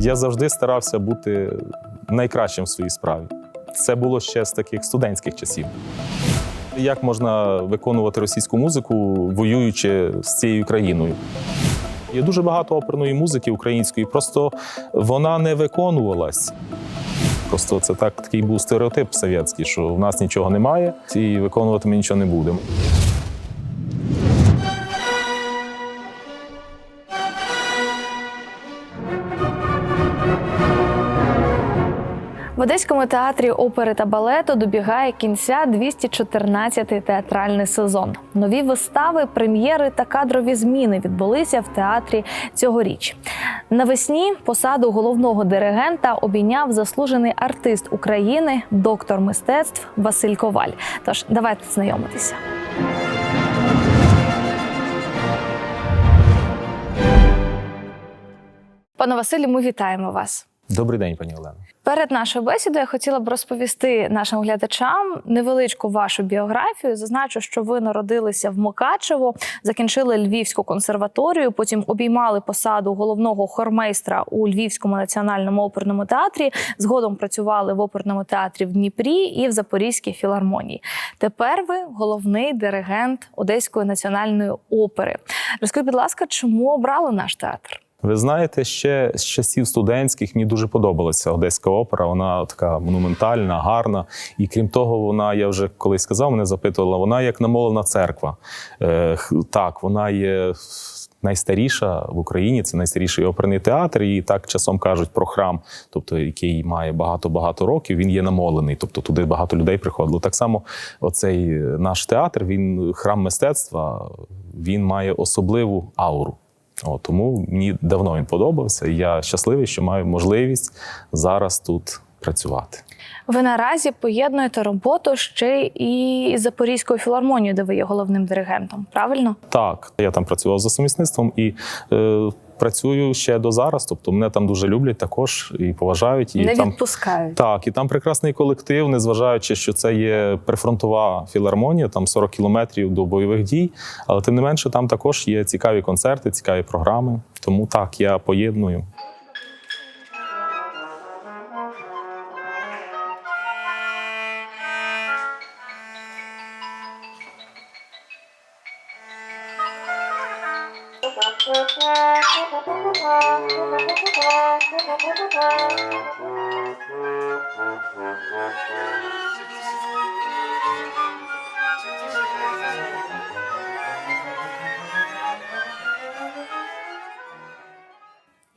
Я завжди старався бути найкращим в своїй справі. Це було ще з таких студентських часів. Як можна виконувати російську музику, воюючи з цією країною? Є дуже багато оперної музики української, просто вона не виконувалась. Просто це так такий був стереотип совєтський, що в нас нічого немає, і виконувати ми нічого не будемо. В Одеському театрі опери та балету добігає кінця 214-й театральний сезон. Нові вистави, прем'єри та кадрові зміни відбулися в театрі цьогоріч. Навесні посаду головного диригента обійняв заслужений артист України, доктор мистецтв Василь Коваль. Тож давайте знайомитися. Пане Василю, ми вітаємо вас. Добрий день, пані Олено. Перед нашою бесідою я хотіла б розповісти нашим глядачам невеличку вашу біографію. Зазначу, що ви народилися в Мукачево, закінчили Львівську консерваторію, потім обіймали посаду головного хормейстра у Львівському національному оперному театрі. Згодом працювали в оперному театрі в Дніпрі і в Запорізькій філармонії. Тепер ви головний диригент Одеської національної опери. Розкажіть, будь ласка, чому обрали наш театр? Ви знаєте, ще з часів студентських мені дуже подобалася Одеська опера. Вона така монументальна, гарна. І крім того, вона, я вже колись сказав, мене запитувала, вона як намолена церква. Е, так, вона є найстаріша в Україні, це найстаріший оперний театр. І так часом кажуть про храм, тобто який має багато-багато років, він є намолений. Тобто туди багато людей приходило. Так само, оцей наш театр, він храм мистецтва, він має особливу ауру. О, тому мені давно він подобався, і я щасливий, що маю можливість зараз тут працювати. Ви наразі поєднуєте роботу ще і з Запорізькою філармонією, де ви є головним диригентом. Правильно? Так, я там працював за сумісництвом і е, працюю ще до зараз. Тобто мене там дуже люблять також і поважають. І Не там відпускають. так, і там прекрасний колектив, незважаючи, що це є прифронтова філармонія, там 40 кілометрів до бойових дій. Але тим не менше, там також є цікаві концерти, цікаві програми. Тому так я поєдную.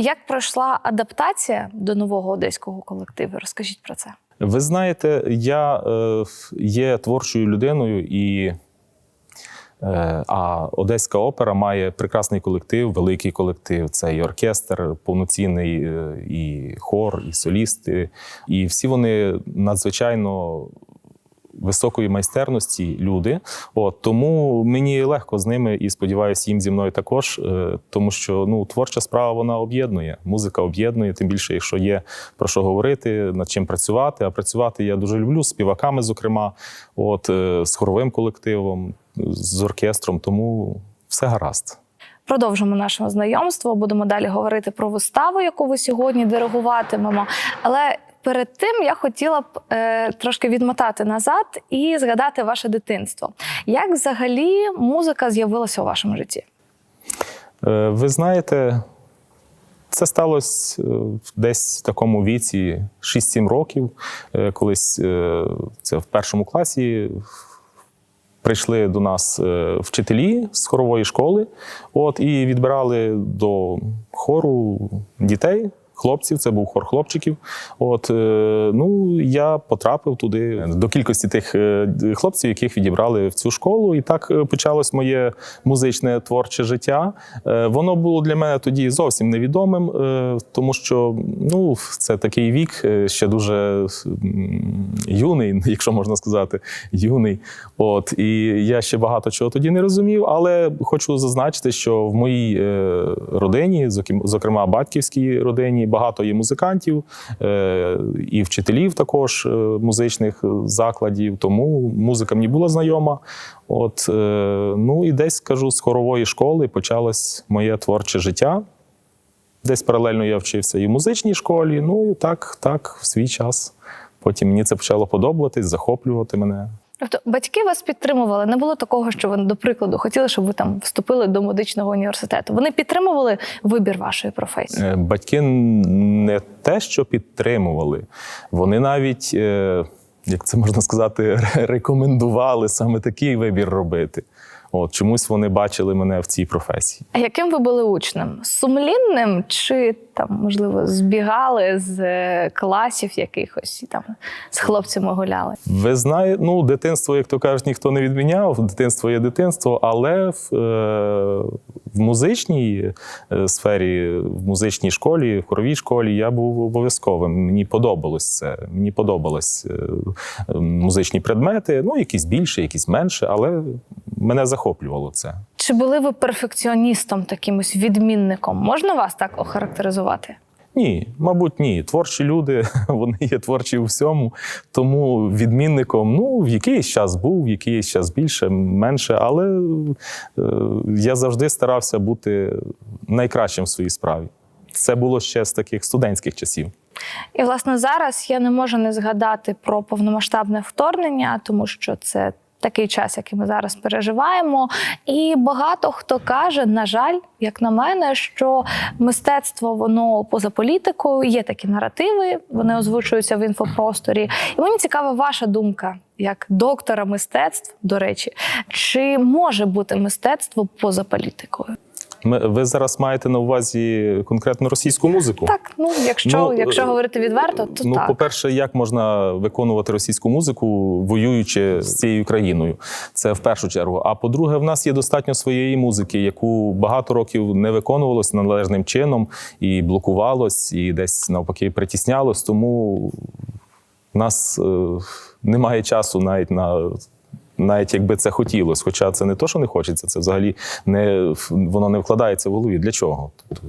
Як пройшла адаптація до нового одеського колективу? Розкажіть про це. Ви знаєте, я е, є творчою людиною, і, е, а Одеська опера має прекрасний колектив, великий колектив. Це і оркестр, повноцінний, е, і хор, і солісти. І всі вони надзвичайно. Високої майстерності люди, от тому мені легко з ними і сподіваюся, їм зі мною також, е, тому що ну творча справа вона об'єднує, музика об'єднує, тим більше, якщо є про що говорити, над чим працювати. А працювати я дуже люблю з співаками, зокрема, от е, з хоровим колективом, з оркестром. Тому все гаразд. Продовжимо наше знайомство. Будемо далі говорити про виставу, яку ви сьогодні диригуватимемо. Але перед тим я хотіла б е, трошки відмотати назад і згадати ваше дитинство. Як взагалі музика з'явилася у вашому житті? Е, Ви знаєте, це сталося е, десь в такому віці 6-7 років. Е, Колись е, це в першому класі. Прийшли до нас е, вчителі з хорової школи, от і відбирали до хору дітей, хлопців. Це був хор хлопчиків. От е, ну я потрапив туди до кількості тих е, хлопців, яких відібрали в цю школу. І так е, почалось моє музичне творче життя. Воно було для мене тоді зовсім невідомим, тому що ну це такий вік, ще дуже юний, якщо можна сказати, юний. От і я ще багато чого тоді не розумів, але хочу зазначити, що в моїй родині, зокрем- зокрема батьківській родині, багато є музикантів е, і вчителів також е, музичних закладів. Тому музика мені була знайома. От е, ну і десь скажу, з хорової школи почалось моє творче життя. десь паралельно я вчився і в музичній школі. Ну і так, так, в свій час. Потім мені це почало подобатись, захоплювати мене. Тобто батьки вас підтримували. Не було такого, що вони, до прикладу, хотіли, щоб ви там вступили до медичного університету. Вони підтримували вибір вашої професії. Е, Батьки не те, що підтримували, вони навіть, е, як це можна сказати, рекомендували саме такий вибір робити. От чомусь вони бачили мене в цій професії. А яким ви були учнем? Сумлінним чи там, можливо, збігали з е, класів якихось і там з хлопцями гуляли? Ви знаєте, ну дитинство, як то кажуть, ніхто не відміняв. Дитинство є дитинство, але в, е, в музичній е, сфері, в музичній школі, в хоровій школі я був обов'язковим. Мені подобалось це. Мені подобались музичні предмети. Ну, якісь більше, якісь менше, але мене захоплювало це. Чи були ви перфекціоністом, таким ось відмінником? Можна вас так охарактеризувати? Ні, мабуть, ні. Творчі люди, вони є творчі у всьому. Тому відмінником, ну, в якийсь час був, в якийсь час більше, менше, але е, я завжди старався бути найкращим в своїй справі. Це було ще з таких студентських часів. І власне зараз я не можу не згадати про повномасштабне вторгнення, тому що це такий час, який ми зараз переживаємо. І багато хто каже, на жаль, як на мене, що мистецтво воно поза політикою, є такі наративи, вони озвучуються в інфопросторі. І мені цікава ваша думка. Як доктора мистецтв, до речі, чи може бути мистецтво поза політикою? Ми, ви зараз маєте на увазі конкретно російську музику? Так, ну якщо, Ну, якщо е, говорити відверто, то ну, так. по-перше, як можна виконувати російську музику, воюючи з цією країною? Це в першу чергу. А по-друге, в нас є достатньо своєї музики, яку багато років не виконувалось належним чином і блокувалось, і десь навпаки притіснялось. Тому в нас е, немає часу навіть на. Навіть якби це хотілося, хоча це не то, що не хочеться, це взагалі не воно не вкладається в голові. Для чого? Тобто,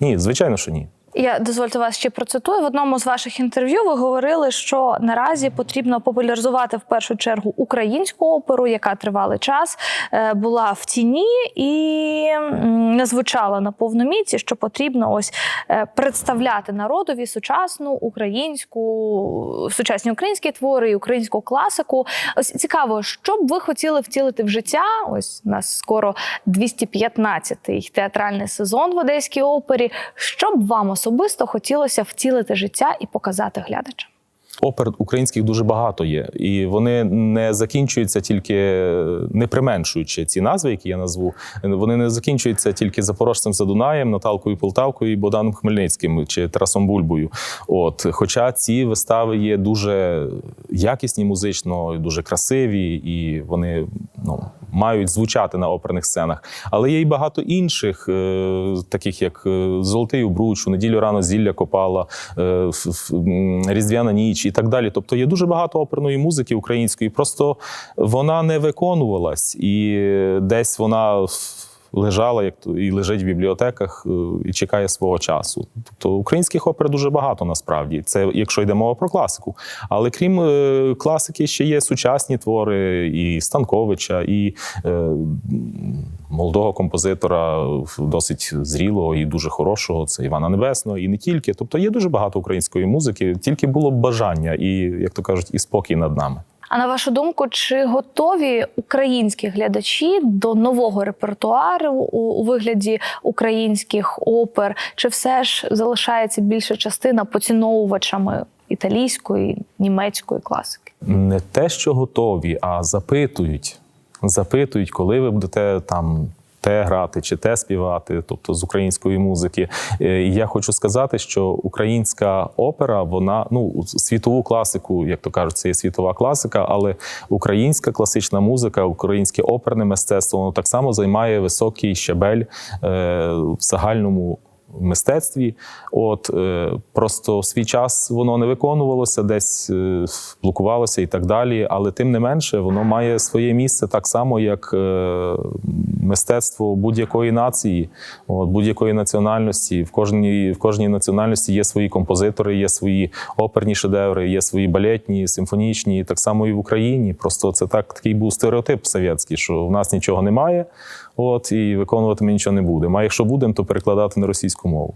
ні, звичайно, що ні. Я дозвольте вас ще процитую. В одному з ваших інтерв'ю ви говорили, що наразі потрібно популяризувати в першу чергу українську оперу, яка тривалий час е, була в тіні і не звучала на повну міці, що потрібно ось е, представляти народові сучасну українську, сучасні українські твори і українську класику. Ось цікаво, що б ви хотіли втілити в життя? Ось у нас скоро 215-й театральний сезон в Одеській опері. Що б вам особисто хотілося втілити життя і показати глядачам? Опер українських дуже багато є, і вони не закінчуються тільки не применшуючи ці назви, які я назву. Вони не закінчуються тільки запорожцем за Дунаєм, Наталкою Полтавкою і Богданом Хмельницьким чи Тарасом Бульбою. От, хоча ці вистави є дуже якісні музично, дуже красиві, і вони ну. Мають звучати на оперних сценах, але є й багато інших, е, таких як е, Золотий обруч, у неділю рано зілля копала, е, Різдвяна ніч і так далі. Тобто є дуже багато оперної музики української. Просто вона не виконувалась, і десь вона лежала як і лежить в бібліотеках е, і чекає свого часу. Тобто українських опер дуже багато насправді. Це якщо йде мова про класику. Але крім е, класики, ще є сучасні твори і Станковича, і е, молодого композитора, досить зрілого і дуже хорошого. Це Івана Небесного, і не тільки. Тобто є дуже багато української музики, тільки було б бажання, і як то кажуть, і спокій над нами. А на вашу думку, чи готові українські глядачі до нового репертуару у, вигляді українських опер? Чи все ж залишається більша частина поціновувачами італійської, німецької класики? не те, що готові, а запитують. Запитують, коли ви будете там. Те грати чи те співати, тобто з української музики. Е, І я хочу сказати, що українська опера, вона ну світову класику, як то кажуть, це є світова класика, але українська класична музика, українське оперне мистецтво, воно так само займає високий щабель е, в загальному мистецтві. От е, просто в свій час воно не виконувалося, десь е, блокувалося і так далі. Але тим не менше, воно має своє місце так само, як е, мистецтво будь-якої нації, будь-якої національності. В кожній, в кожній національності є свої композитори, є свої оперні шедеври, є свої балетні, симфонічні, так само і в Україні. Просто це так такий був стереотип совєтський, що в нас нічого немає. От і виконувати ми нічого не будемо. А якщо будемо, то перекладати на російську como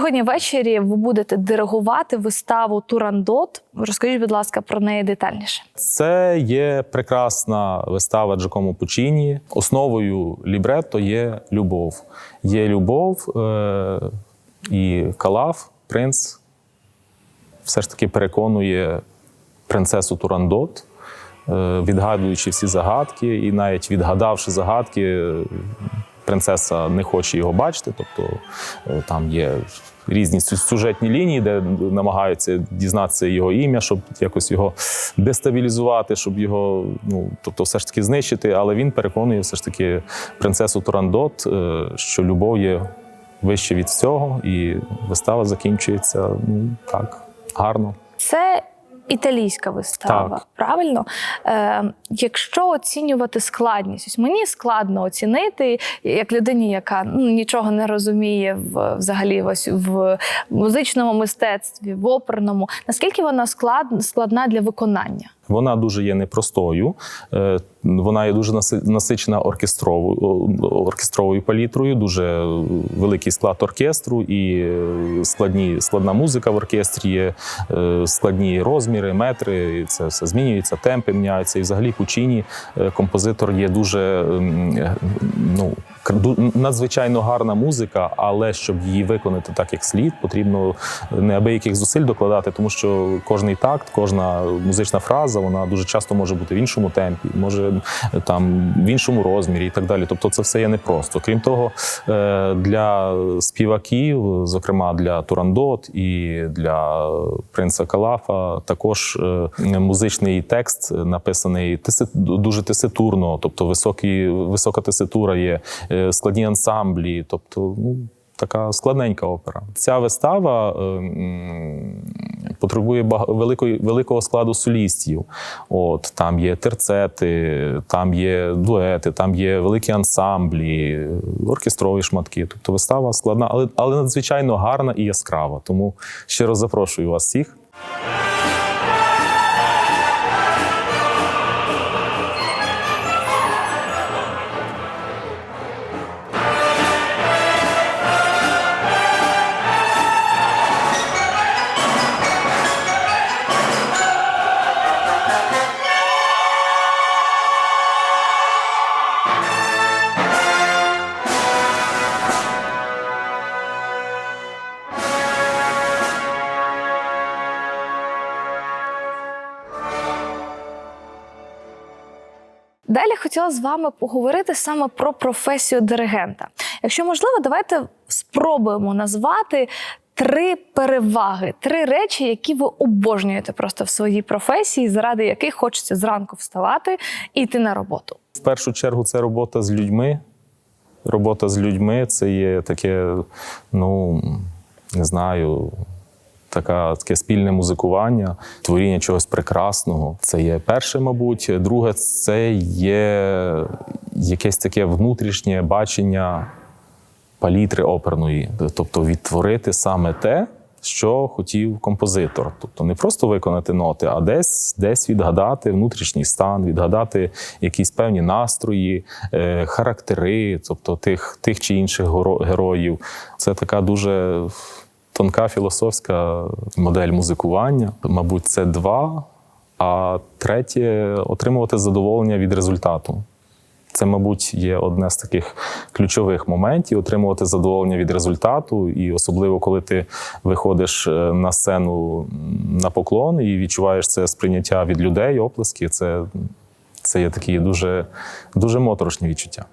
Сьогодні ввечері ви будете диригувати виставу Турандот. Розкажіть, будь ласка, про неї детальніше. Це є прекрасна вистава Джакомо Пучіні. Основою лібретто є любов. Є любов е- і Калаф, принц, все ж таки переконує принцесу Турандот, е- відгадуючи всі загадки, і навіть відгадавши загадки, принцеса не хоче його бачити. Тобто е, там є різні сюжетні лінії, де намагаються дізнатися його ім'я, щоб якось його дестабілізувати, щоб його, ну тобто, все ж таки знищити. Але він переконує все ж таки принцесу Турандот, е, що любов є вище від всього, і вистава закінчується ну так гарно. Це італійська вистава, Так. правильно? Е, якщо оцінювати складність, ось мені складно оцінити, як людині, яка ну, нічого не розуміє в взагалі ось в музичному мистецтві, в оперному, наскільки вона склад, складна для виконання? Вона дуже є непростою. Е, Вона є дуже насичена оркестровою оркестровою палітрою, дуже великий склад оркестру і е, складні, складна музика в оркестрі, є е, складні розміри, метри. і Це все змінюється, темпи міняються. І взагалі Пучині е, композитор є дуже ем, ну, надзвичайно гарна музика, але щоб її виконати так, як слід, потрібно неабияких зусиль докладати, тому що кожний такт, кожна музична фраза, вона дуже часто може бути в іншому темпі, може е, там в іншому розмірі і так далі. Тобто, це все є непросто. Крім того, е, для співаків, зокрема для Турандот і для принца Калафа, також е, музичний текст написаний дуже теситурно, тобто високі, висока теситура є, е, складні ансамблі, тобто ну. Така складненька опера. Ця вистава е, потребує великої, великого складу солістів. От там є терцети, там є дуети, там є великі ансамблі, оркестрові шматки. Тобто вистава складна, але, але надзвичайно гарна і яскрава. Тому ще раз запрошую вас всіх. Хотіла з вами поговорити саме про професію диригента. Якщо можливо, давайте спробуємо назвати три переваги, три речі, які ви обожнюєте просто в своїй професії, заради яких хочеться зранку вставати і йти на роботу. В першу чергу це робота з людьми. Робота з людьми це є таке, ну не знаю, така, таке спільне музикування, творіння чогось прекрасного. Це є перше, мабуть. Друге, це є якесь таке внутрішнє бачення палітри оперної, тобто відтворити саме те, що хотів композитор. Тобто не просто виконати ноти, а десь, десь відгадати внутрішній стан, відгадати якісь певні настрої, е, характери, тобто тих, тих чи інших героїв. Це така дуже тонка філософська модель музикування. Мабуть, це два. А третє отримувати задоволення від результату. Це, мабуть, є одне з таких ключових моментів отримувати задоволення від результату, і особливо коли ти виходиш е, на сцену на поклон і відчуваєш це сприйняття від людей, оплески. Це, це є такі дуже, дуже моторошні відчуття.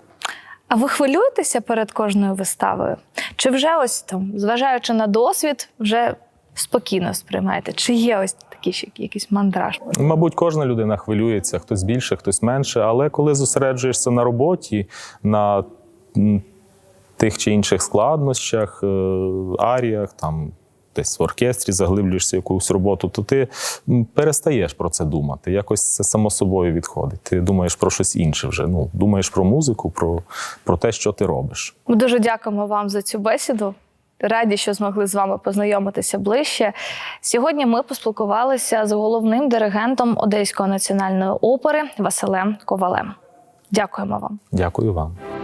А ви хвилюєтеся перед кожною виставою? Чи вже ось там, зважаючи на досвід, вже спокійно сприймаєте? Чи є ось такий ще якийсь мандраж? Мабуть, кожна людина хвилюється, хтось більше, хтось менше. Але коли зосереджуєшся на роботі, на тих чи інших складнощах, е, аріях, там десь в оркестрі заглиблюєшся в якусь роботу, то ти перестаєш про це думати. Якось це само собою відходить. Ти думаєш про щось інше вже. Ну, думаєш про музику, про, про те, що ти робиш. Ми дуже дякуємо вам за цю бесіду. Раді, що змогли з вами познайомитися ближче. Сьогодні ми поспілкувалися з головним диригентом Одеської національної опери Василем Ковалем. Дякуємо вам. Дякую вам.